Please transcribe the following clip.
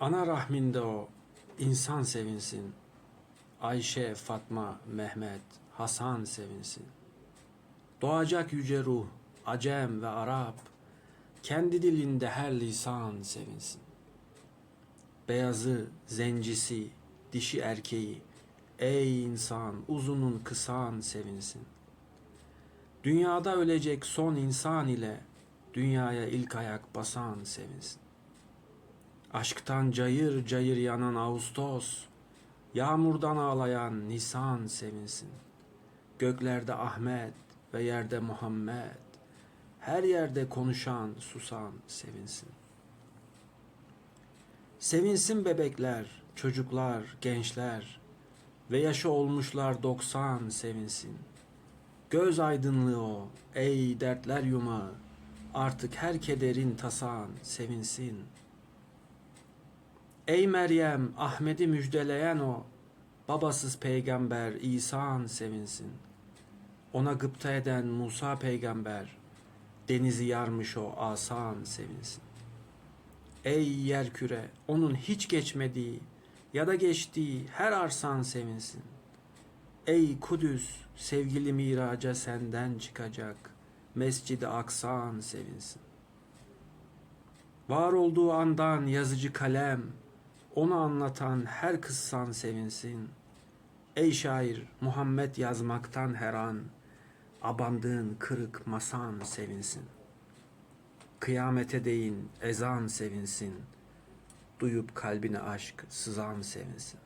Ana rahminde o insan sevinsin. Ayşe, Fatma, Mehmet, Hasan sevinsin. Doğacak yüce ruh, Acem ve Arap, kendi dilinde her lisan sevinsin. Beyazı, zencisi, dişi erkeği, ey insan uzunun kısan sevinsin. Dünyada ölecek son insan ile dünyaya ilk ayak basan sevinsin. Aşktan cayır cayır yanan Ağustos, yağmurdan ağlayan Nisan sevinsin. Göklerde Ahmet ve yerde Muhammed, her yerde konuşan susan sevinsin. Sevinsin bebekler, çocuklar, gençler ve yaşı olmuşlar doksan sevinsin. Göz aydınlığı o, ey dertler yumağı, artık her kederin tasan sevinsin. Ey Meryem, Ahmet'i müjdeleyen o, babasız peygamber İsa'an sevinsin. Ona gıpta eden Musa peygamber, denizi yarmış o asan sevinsin. Ey yer küre, onun hiç geçmediği ya da geçtiği her arsan sevinsin. Ey Kudüs, sevgili miraca senden çıkacak, Mescid-i Aksan sevinsin. Var olduğu andan yazıcı kalem, onu anlatan her kıssan sevinsin. Ey şair, Muhammed yazmaktan her an, abandığın kırık masan sevinsin. Kıyamete değin ezan sevinsin, duyup kalbine aşk sızan sevinsin.